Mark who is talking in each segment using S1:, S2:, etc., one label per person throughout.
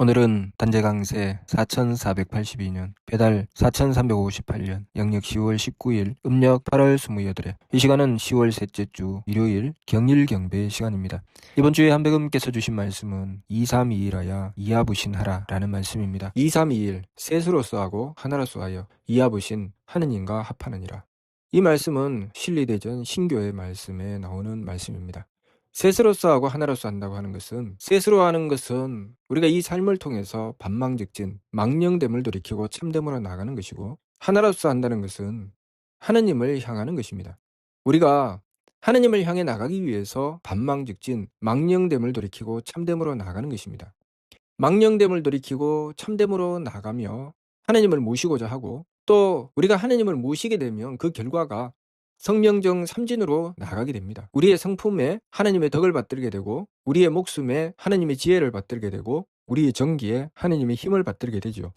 S1: 오늘은 단재 강세 4482년 배달 4358년 양력 10월 19일 음력 8월 28일 이 시간은 10월 셋째 주 일요일 경일 경배 시간입니다. 이번 주에 한백음께서 주신 말씀은 2321하야 이하부신하라 라는 말씀입니다. 2321 셋으로서 하고 하나로서 하여 이하부신 하느님과 합하느니라. 이 말씀은 신리대전 신교의 말씀에 나오는 말씀입니다. 셋으로서 하고 하나로서 한다고 하는 것은 셋으로 하는 것은 우리가 이 삶을 통해서 반망직진, 망령됨을 돌이키고 참됨으로 나가는 것이고 하나로서 한다는 것은 하느님을 향하는 것입니다. 우리가 하느님을 향해 나가기 위해서 반망직진, 망령됨을 돌이키고 참됨으로 나가는 것입니다. 망령됨을 돌이키고 참됨으로 나가며 하느님을 모시고자 하고 또 우리가 하느님을 모시게 되면 그 결과가 성명정 삼진으로 나가게 됩니다. 우리의 성품에 하나님의 덕을 받들게 되고 우리의 목숨에 하나님의 지혜를 받들게 되고 우리의 정기에 하나님의 힘을 받들게 되죠.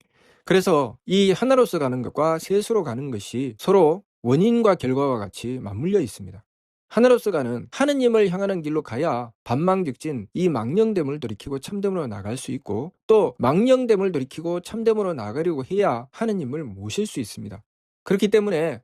S1: 그래서 이 하나로서 가는 것과 셋으로 가는 것이 서로 원인과 결과와 같이 맞물려 있습니다. 하나로서 가는 하느님을 향하는 길로 가야 반망직진 이 망령됨을 돌이키고 참됨으로 나갈 수 있고 또 망령됨을 돌이키고 참됨으로 나가려고 해야 하느님을 모실 수 있습니다. 그렇기 때문에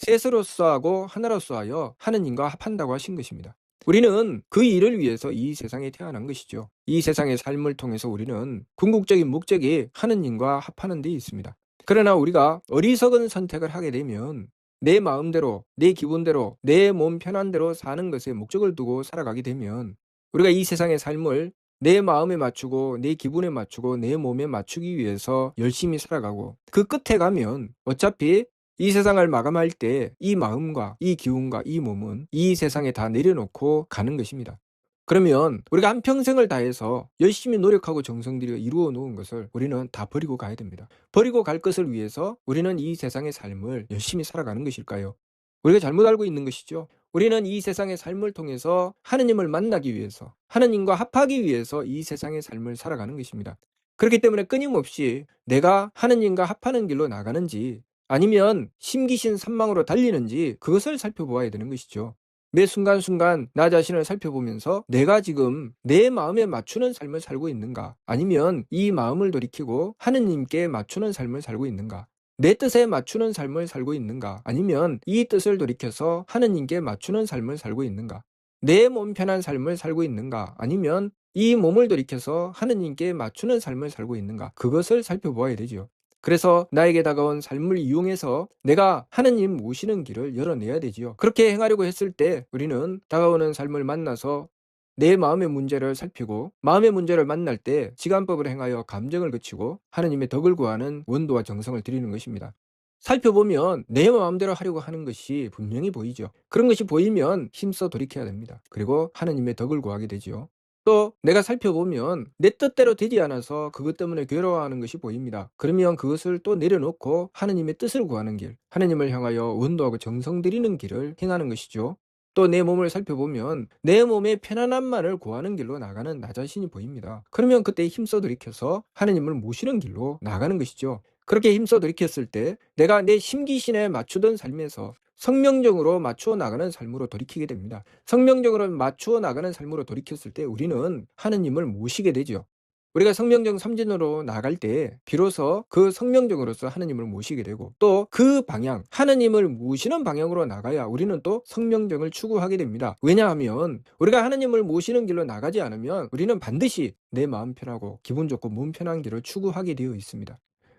S1: 셋으로서 하고 하나로서 하여 하느님과 합한다고 하신 것입니다. 우리는 그 일을 위해서 이 세상에 태어난 것이죠. 이 세상의 삶을 통해서 우리는 궁극적인 목적이 하느님과 합하는 데 있습니다. 그러나 우리가 어리석은 선택을 하게 되면 내 마음대로, 내 기분대로, 내 몸 편한 대로 사는 것에 목적을 두고 살아가게 되면 우리가 이 세상의 삶을 내 마음에 맞추고 내 기분에 맞추고 내 몸에 맞추기 위해서 열심히 살아가고 그 끝에 가면 어차피 이 세상을 마감할 때 이 마음과 이 기운과 이 몸은 이 세상에 다 내려놓고 가는 것입니다. 그러면 우리가 한평생을 다해서 열심히 노력하고 정성 들여 이루어 놓은 것을 우리는 다 버리고 가야 됩니다. 버리고 갈 것을 위해서 우리는 이 세상의 삶을 열심히 살아가는 것일까요? 우리가 잘못 알고 있는 것이죠. 우리는 이 세상의 삶을 통해서 하느님을 만나기 위해서, 하느님과 합하기 위해서 이 세상의 삶을 살아가는 것입니다. 그렇기 때문에 끊임없이 내가 하느님과 합하는 길로 나가는지 아니면 심기신 산망으로 달리는지 그것을 살펴보아야 되는 것이죠. 매 순간순간 나 자신을 살펴보면서 내가 지금 내 마음에 맞추는 삶을 살고 있는가? 아니면 이 마음을 돌이키고 하느님께 맞추는 삶을 살고 있는가? 내 뜻에 맞추는 삶을 살고 있는가? 아니면 이 뜻을 돌이켜서 하느님께 맞추는 삶을 살고 있는가? 내 몸 편한 삶을 살고 있는가? 아니면 이 몸을 돌이켜서 하느님께 맞추는 삶을 살고 있는가? 그것을 살펴보아야 되죠. 그래서 나에게 다가온 삶을 이용해서 내가 하느님 모시는 길을 열어내야 되지요. 그렇게 행하려고 했을 때 우리는 다가오는 삶을 만나서 내 마음의 문제를 살피고 마음의 문제를 만날 때 시간법을 행하여 감정을 그치고 하느님의 덕을 구하는 원도와 정성을 드리는 것입니다. 살펴보면 내 마음대로 하려고 하는 것이 분명히 보이죠. 그런 것이 보이면 힘써 돌이켜야 됩니다. 그리고 하느님의 덕을 구하게 되지요. 또 내가 살펴보면 내 뜻대로 되지 않아서 그것 때문에 괴로워하는 것이 보입니다. 그러면 그것을 또 내려놓고 하느님의 뜻을 구하는 길, 하느님을 향하여 원도하고 정성 들이는 길을 행하는 것이죠. 또 내 몸을 살펴보면 내 몸의 편안함만을 구하는 길로 나가는 나 자신이 보입니다. 그러면 그때 힘써 돌이켜서 하느님을 모시는 길로 나가는 것이죠. 그렇게 힘써 돌이켰을 때 내가 내 심기신에 맞추던 삶에서 성명적으로 맞추어 나가는 삶으로 돌이키게 됩니다. 성명적으로 맞추어 나가는 삶으로 돌이켰을 때 우리는 하느님을 모시게 되죠. 우리가 성명정 삼진으로 나갈 때 비로소 그 성명정으로서 하느님을 모시게 되고 또 그 방향 하느님을 모시는 방향으로 나가야 우리는 또 성명정을 추구하게 됩니다. 왜냐하면 우리가 하느님을 모시는 길로 나가지 않으면 우리는 반드시 내 마음 편하고 기분 좋고 몸 편한 길을 추구하게 되어 있습니다.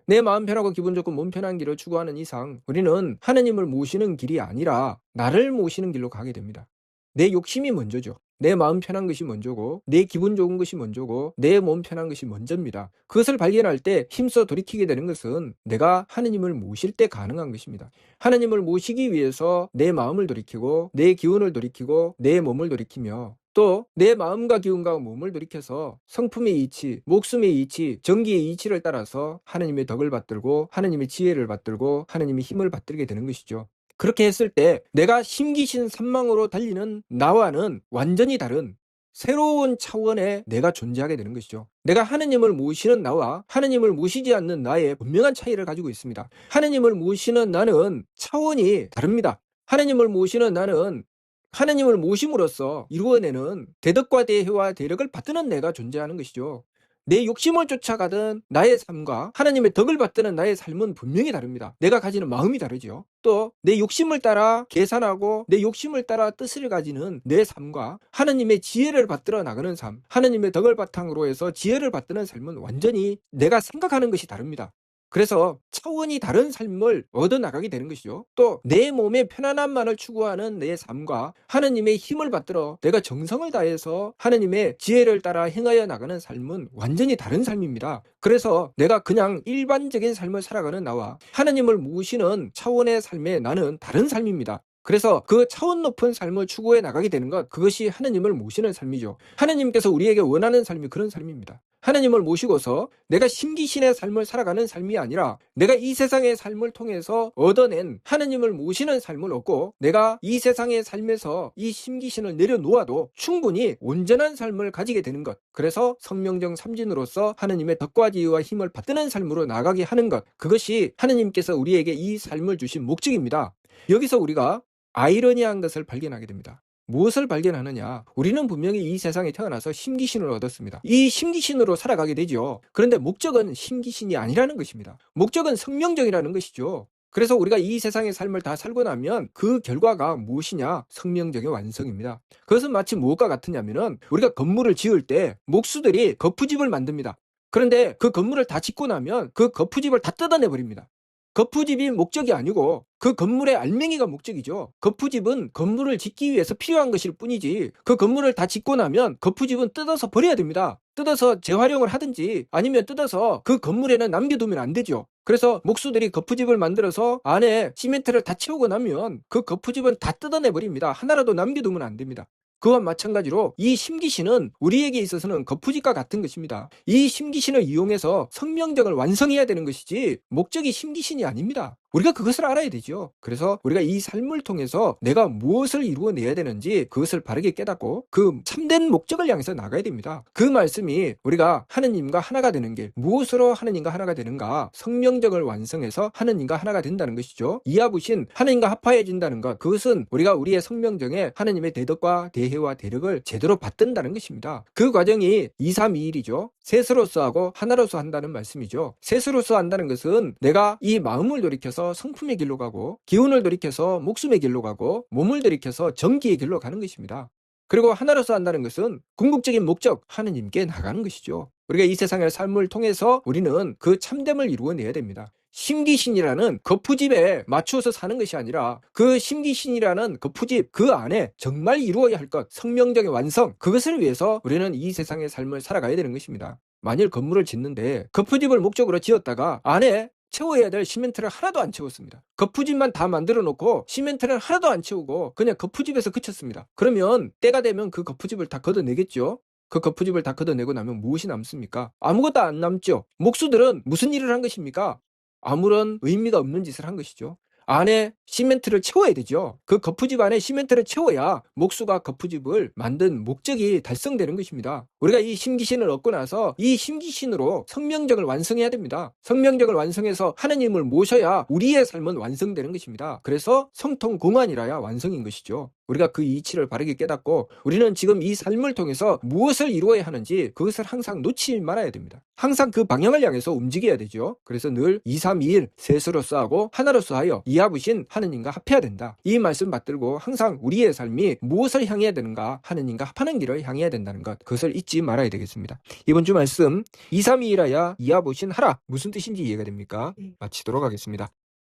S1: 내 마음 편하고 기분 좋고 몸 편한 길을 추구하는 이상 우리는 하느님을 모시는 길이 아니라 나를 모시는 길로 가게 됩니다. 내 욕심이 먼저죠. 내 마음 편한 것이 먼저고 내 기분 좋은 것이 먼저고 내 몸 편한 것이 먼저입니다. 그것을 발견할 때 힘써 돌이키게 되는 것은 내가 하느님을 모실 때 가능한 것입니다. 하느님을 모시기 위해서 내 마음을 돌이키고 내 기운을 돌이키고 내 몸을 돌이키며 또 내 마음과 기운과 몸을 돌이켜서 성품의 이치, 목숨의 이치, 정기의 이치를 따라서 하느님의 덕을 받들고 하느님의 지혜를 받들고 하느님의 힘을 받들게 되는 것이죠. 그렇게 했을 때 내가 심기신 산망으로 달리는 나와는 완전히 다른 새로운 차원의 내가 존재하게 되는 것이죠. 내가 하느님을 모시는 나와 하느님을 모시지 않는 나의 분명한 차이를 가지고 있습니다. 하느님을 모시는 나는 차원이 다릅니다. 하느님을 모시는 나는 하느님을 모심으로써 이루어내는 대덕과 대회와 대력을 받드는 내가 존재하는 것이죠. 내 욕심을 쫓아가던 나의 삶과 하나님의 덕을 받드는 나의 삶은 분명히 다릅니다. 내가 가지는 마음이 다르죠. 또내 욕심을 따라 계산하고 내 욕심을 따라 뜻을 가지는 내 삶과 하나님의 지혜를 받들어 나가는 삶, 하나님의 덕을 바탕으로 해서 지혜를 받드는 삶은 완전히 내가 생각하는 것이 다릅니다. 그래서 차원이 다른 삶을 얻어 나가게 되는 것이죠. 또 내 몸의 편안함만을 추구하는 내 삶과 하나님의 힘을 받들어 내가 정성을 다해서 하나님의 지혜를 따라 행하여 나가는 삶은 완전히 다른 삶입니다. 그래서 내가 그냥 일반적인 삶을 살아가는 나와 하나님을 모시는 차원의 삶에 나는 다른 삶입니다. 그래서 그 차원 높은 삶을 추구해 나가게 되는 것, 그것이 하나님을 모시는 삶이죠. 하나님께서 우리에게 원하는 삶이 그런 삶입니다. 하나님을 모시고서 내가 심기신의 삶을 살아가는 삶이 아니라 내가 이 세상의 삶을 통해서 얻어낸 하나님을 모시는 삶을 얻고 내가 이 세상의 삶에서 이 심기신을 내려놓아도 충분히 온전한 삶을 가지게 되는 것. 그래서 성명정 삼진으로서 하나님의 덕과 지혜와 힘을 받드는 삶으로 나가게 하는 것. 그것이 하나님께서 우리에게 이 삶을 주신 목적입니다. 여기서 우리가 아이러니한 것을 발견하게 됩니다. 무엇을 발견하느냐? 우리는 분명히 이 세상에 태어나서 심기신을 얻었습니다. 이 심기신으로 살아가게 되죠. 그런데 목적은 심기신이 아니라는 것입니다. 목적은 성명정이라는 것이죠. 그래서 우리가 이 세상의 삶을 다 살고 나면 그 결과가 무엇이냐? 성명적의 완성입니다. 그것은 마치 무엇과 같으냐면은 우리가 건물을 지을 때 목수들이 거푸집을 만듭니다. 그런데 그 건물을 다 짓고 나면 그 거푸집을 다 뜯어내 버립니다. 거푸집이 목적이 아니고 그 건물의 알맹이가 목적이죠. 거푸집은 건물을 짓기 위해서 필요한 것일 뿐이지 그 건물을 다 짓고 나면 거푸집은 뜯어서 버려야 됩니다. 뜯어서 재활용을 하든지 아니면 뜯어서 그 건물에는 남겨두면 안 되죠. 그래서 목수들이 거푸집을 만들어서 안에 시멘트를 다 채우고 나면 그 거푸집은 다 뜯어내 버립니다. 하나라도 남겨두면 안 됩니다. 그와 마찬가지로 이 심기신은 우리에게 있어서는 거푸집과 같은 것입니다. 이 심기신을 이용해서 성명정을 완성해야 되는 것이지 목적이 심기신이 아닙니다. 우리가 그것을 알아야 되죠. 그래서 우리가 이 삶을 통해서 내가 무엇을 이루어내야 되는지 그것을 바르게 깨닫고 그 참된 목적을 향해서 나가야 됩니다. 그 말씀이 우리가 하느님과 하나가 되는 길, 무엇으로 하느님과 하나가 되는가? 성명적을 완성해서 하느님과 하나가 된다는 것이죠. 이하부신 하느님과 합하여진다는 것, 그것은 우리가 우리의 성명정에 하느님의 대덕과 대해와 대력을 제대로 받든다는 것입니다. 그 과정이 2, 3, 2, 1이죠. 셋으로서 하고 하나로서 한다는 말씀이죠. 셋으로서 한다는 것은 내가 이 마음을 돌이켜서 성품의 길로 가고 기운을 돌이켜서 목숨의 길로 가고 몸을 돌이켜서 정기의 길로 가는 것입니다. 그리고 하나로서 한다는 것은 궁극적인 목적 하느님께 나가는 것이죠. 우리가 이 세상의 삶을 통해서 우리는 그 참됨을 이루어내야 됩니다. 심기신이라는 거푸집에 맞추어서 사는 것이 아니라 그 심기신이라는 거푸집 그 안에 정말 이루어야 할 것, 성명적인 완성, 그것을 위해서 우리는 이 세상의 삶을 살아가야 되는 것입니다. 만일 건물을 짓는데 거푸집을 목적으로 지었다가 안에 채워야 될 시멘트를 하나도 안 채웠습니다. 거푸집만 다 만들어 놓고 시멘트를 하나도 안 채우고 그냥 거푸집에서 그쳤습니다. 그러면 때가 되면 그 거푸집을 다 걷어내겠죠? 그 거푸집을 다 걷어내고 나면 무엇이 남습니까? 아무것도 안 남죠. 목수들은 무슨 일을 한 것입니까? 아무런 의미가 없는 짓을 한 것이죠. 안에 시멘트를 채워야 되죠. 그 거푸집 안에 시멘트를 채워야 목수가 거푸집을 만든 목적이 달성되는 것입니다. 우리가 이 심기신을 얻고 나서 이 심기신으로 성명적을 완성해야 됩니다. 성명적을 완성해서 하나님을 모셔야 우리의 삶은 완성되는 것입니다. 그래서 성통공안이라야 완성인 것이죠. 우리가 그 이치를 바르게 깨닫고 우리는 지금 이 삶을 통해서 무엇을 이루어야 하는지 그것을 항상 놓치지 말아야 됩니다. 항상 그 방향을 향해서 움직여야 되죠. 그래서 늘 2, 3, 2, 1 셋으로서 하고 하나로서 하여 이 하부신 하느님과 합해야 된다. 이 말씀 받들고 항상 우리의 삶이 무엇을 향해야 되는가 하느님과 합하는 길을 향해야 된다는 것 그것을 잊지 말아야 되겠습니다. 이번 주 말씀 2, 3, 2 1하야 이하부신 하라 무슨 뜻인지 이해가 됩니까?
S2: 네.
S1: 마치도록 하겠습니다.